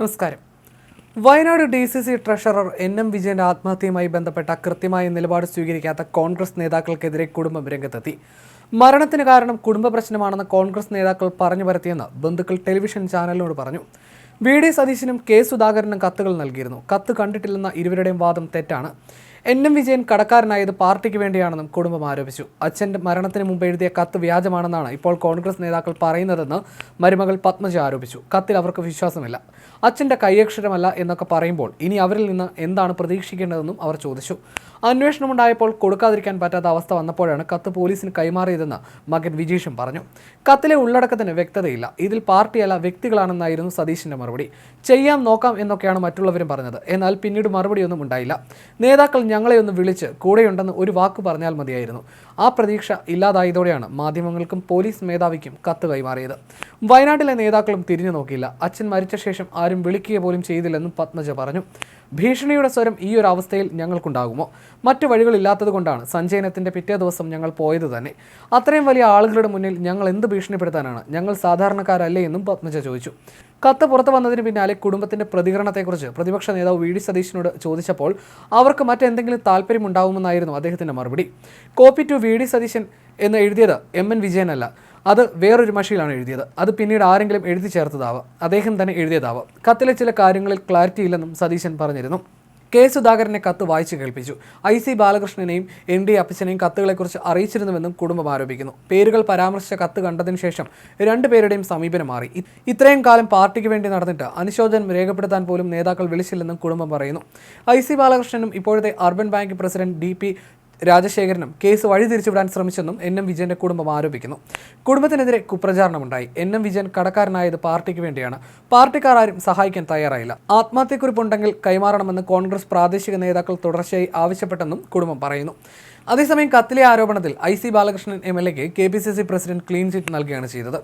നമസ്കാരം. Wayanad D C C treasurer N M വിജയന്റെ ആത്മഹത്യയുമായി ബന്ധപ്പെട്ട കൃത്യമായ നിലപാട് സ്വീകരിക്കാത്ത കോൺഗ്രസ് നേതാക്കൾക്കെതിരെ കുടുംബം രംഗത്തെത്തി. മരണത്തിന് കാരണം കുടുംബ പ്രശ്നമാണെന്ന് കോൺഗ്രസ് നേതാക്കൾ പറഞ്ഞു പരത്തിയെന്ന് ബന്ധുക്കൾ ടെലിവിഷൻ ചാനലിനോട് പറഞ്ഞു. വി ഡി സതീശനും കെ സുധാകരനും കത്തുകൾ നൽകിയിരുന്നു. കത്ത് കണ്ടിട്ടില്ലെന്ന ഇരുവരുടെയും വാദം തെറ്റാണ്. എൻ എം വിജയൻ കടക്കാരനായത് പാർട്ടിക്ക് വേണ്ടിയാണെന്നും കുടുംബം ആരോപിച്ചു. അച്ഛന്റെ മരണത്തിന് മുമ്പ് എഴുതിയ കത്ത് വ്യാജമാണെന്നാണ് ഇപ്പോൾ കോൺഗ്രസ് നേതാക്കൾ പറയുന്നതെന്ന് മരുമകൾ പത്മജ ആരോപിച്ചു. കത്തിൽ അവർക്ക് വിശ്വാസമില്ല. അച്ഛന്റെ കൈയക്ഷരമല്ല എന്നൊക്കെ പറയുമ്പോൾ ഇനി അവരിൽ നിന്ന് എന്താണ് പ്രതീക്ഷിക്കേണ്ടതെന്നും അവർ ചോദിച്ചു. അന്വേഷണമുണ്ടായപ്പോൾ കൊടുക്കാതിരിക്കാൻ പറ്റാത്ത അവസ്ഥ വന്നപ്പോഴാണ് കത്ത് പോലീസിന് കൈമാറിയതെന്ന് മകൻ വിജീഷും പറഞ്ഞു. കത്തിലെ ഉള്ളടക്കത്തിന് വ്യക്തതയില്ല. ഇതിൽ പാർട്ടിയല്ല വ്യക്തികളാണെന്നായിരുന്നു സതീഷിന്റെ മറുപടി. ചെയ്യാം നോക്കാം എന്നൊക്കെയാണ് മറ്റുള്ളവരും പറഞ്ഞത്. എന്നാൽ പിന്നീട് മറുപടിയൊന്നും ഉണ്ടായില്ല. നേതാക്കൾ ഞങ്ങളെ ഒന്ന് വിളിച്ച് കൂടെയുണ്ടെന്ന് ഒരു വാക്ക് പറഞ്ഞാൽ മതിയായിരുന്നു. ആ പ്രതീക്ഷ ഇല്ലാതായതോടെയാണ് മാധ്യമങ്ങൾക്കും പോലീസ് മേധാവിക്കും കത്ത് കൈമാറിയത്. വയനാട്ടിലെ നേതാക്കളും തിരിഞ്ഞു നോക്കിയില്ല. അച്ഛൻ മരിച്ച ശേഷം ആരും വിളിക്കുക പോലും ചെയ്തില്ലെന്നും പത്മജ പറഞ്ഞു. ഭീഷണിയുടെ സ്വരം ഈ ഒരു അവസ്ഥയിൽ ഞങ്ങൾക്കുണ്ടാകുമോ? മറ്റു വഴികളില്ലാത്തത് കൊണ്ടാണ് സഞ്ചയനത്തിന്റെ പിറ്റേ ദിവസം ഞങ്ങൾ പോയത് തന്നെ. അത്രയും വലിയ ആളുകളുടെ മുന്നിൽ ഞങ്ങൾ എന്ത് ഭീഷണിപ്പെടുത്താനാണ്? ഞങ്ങൾ സാധാരണക്കാരല്ലേ എന്നും പത്മജ ചോദിച്ചു. കത്ത് പുറത്തു വന്നതിന് പിന്നാലെ കുടുംബത്തിന്റെ പ്രതികരണത്തെക്കുറിച്ച് പ്രതിപക്ഷ നേതാവ് വി ഡി സതീശനോട് ചോദിച്ചപ്പോൾ അവർക്ക് മറ്റെന്തെങ്കിലും താല്പര്യമുണ്ടാവുമെന്നായിരുന്നു അദ്ദേഹത്തിന്റെ മറുപടി. Copy to V D Satheesan എന്ന് എഴുതിയത് എം എൻ വിജയനല്ല അത് വേറൊരു മഷിയിലാണ് എഴുതിയത്. അത് പിന്നീട് ആരെങ്കിലും എഴുതി ചേർത്തതാവാം. അദ്ദേഹം തന്നെ എഴുതിയതാവാം. കത്തിലെ ചില കാര്യങ്ങളിൽ ക്ലാരിറ്റി ഇല്ലെന്നും സതീശൻ പറഞ്ഞിരുന്നു. കെ സുധാകരനെ കത്ത് വായിച്ചു കേൾപ്പിച്ചു. ഐ സി ബാലകൃഷ്ണനെയും എൻ ഡി അപ്പച്ചനെയും കത്തുകളെക്കുറിച്ച് അറിയിച്ചിരുന്നുവെന്നും കുടുംബം ആരോപിക്കുന്നു. പേരുകൾ പരാമർശിച്ച കത്ത് കണ്ടതിന് ശേഷം രണ്ടുപേരുടെയും സമീപനം മാറി. ഇത്രയും കാലം പാർട്ടിക്ക് വേണ്ടി നടന്നിട്ട് അനുശോചനം രേഖപ്പെടുത്താൻ പോലും നേതാക്കൾ വിളിച്ചില്ലെന്നും കുടുംബം പറയുന്നു. ഐ സി ബാലകൃഷ്ണനും ഇപ്പോഴത്തെ urban bank president D P രാജശേഖരനും case വഴിതിരിച്ചുവിടാൻ ശ്രമിച്ചെന്നും എൻ എം വിജയന്റെ കുടുംബം ആരോപിക്കുന്നു. കുടുംബത്തിനെതിരെ കുപ്രചാരണമുണ്ടായി. എൻ എം വിജയൻ കടക്കാരനായത് പാർട്ടിക്ക് വേണ്ടിയാണ്. പാർട്ടിക്കാർ ആരും സഹായിക്കാൻ തയ്യാറായില്ല. ആത്മഹത്യക്കുറിപ്പുണ്ടെങ്കിൽ കൈമാറണമെന്ന് കോൺഗ്രസ് പ്രാദേശിക നേതാക്കൾ തുടർച്ചയായി ആവശ്യപ്പെട്ടെന്നും കുടുംബം പറയുന്നു. അതേസമയം കത്തിലെ ആരോപണത്തിൽ I C Balakrishnan M L എക്ക് K P C C president clean chit നൽകുകയാണ് ചെയ്തത്.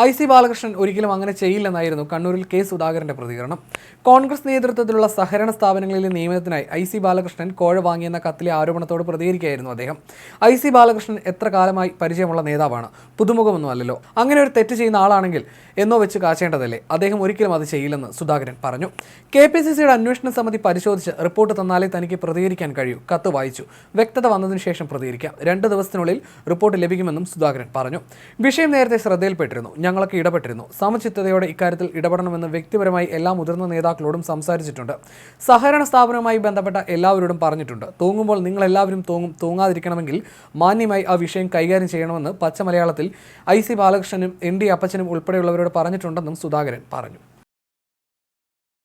ഐ സി ബാലകൃഷ്ണൻ ഒരിക്കലും അങ്ങനെ ചെയ്യില്ലെന്നായിരുന്നു കണ്ണൂരിൽ കെ സുധാകരന്റെ പ്രതികരണം. കോൺഗ്രസ് നേതൃത്വത്തിലുള്ള സഹകരണ സ്ഥാപനങ്ങളിലെ നിയമനത്തിനായി ഐ സി ബാലകൃഷ്ണൻ കോഴ വാങ്ങിയെന്ന കത്തിലെ ആരോപണത്തോട് പ്രതികരിക്കുകയായിരുന്നു അദ്ദേഹം. ഐ സി ബാലകൃഷ്ണൻ എത്ര കാലമായി പരിചയമുള്ള നേതാവാണ്? പുതുമുഖമൊന്നും അല്ലല്ലോ. അങ്ങനെ ഒരു തെറ്റ് ചെയ്യുന്ന ആളാണെങ്കിൽ എന്നോ വെച്ച് കാച്ചേണ്ടതല്ലേ അദ്ദേഹം ഒരിക്കലും അത് ചെയ്യില്ലെന്ന് സുധാകരൻ പറഞ്ഞു. കെ പി സി സിയുടെ അന്വേഷണ സമിതി പരിശോധിച്ച് റിപ്പോർട്ട് തന്നാലേ തനിക്ക് പ്രതികരിക്കാൻ കഴിയൂ. കത്ത് വായിച്ചു. വ്യക്തത വന്നതിന് ശേഷം പ്രതികരിക്കാം. രണ്ട് ദിവസത്തിനുള്ളിൽ റിപ്പോർട്ട് ലഭിക്കുമെന്നും സുധാകരൻ പറഞ്ഞു. വിഷയം നേരത്തെ ശ്രദ്ധയിൽപ്പെട്ടിരുന്നു. ഞങ്ങളൊക്കെ ഇടപെട്ടിരുന്നു. സമചിത്തതയോടെ ഇക്കാര്യത്തിൽ ഇടപെടണമെന്ന് വ്യക്തിപരമായി എല്ലാ മുതിർന്ന നേതാക്കളോടും സംസാരിച്ചിട്ടുണ്ട്. സഹകരണ സ്ഥാപനവുമായി ബന്ധപ്പെട്ട എല്ലാവരോടും പറഞ്ഞിട്ടുണ്ട്. തൂങ്ങുമ്പോൾ നിങ്ങൾ എല്ലാവരും തൂങ്ങും തൂങ്ങാതിരിക്കണമെങ്കിൽ മാന്യമായി ആ വിഷയം കൈകാര്യം ചെയ്യണമെന്ന് പച്ചമലയാളത്തിൽ ഐ സി ബാലകൃഷ്ണനും എൻ ഡി അപ്പച്ചനും ഉൾപ്പെടെയുള്ളവരോട് പറഞ്ഞിട്ടുണ്ടെന്നും സുധാകരൻ പറഞ്ഞു.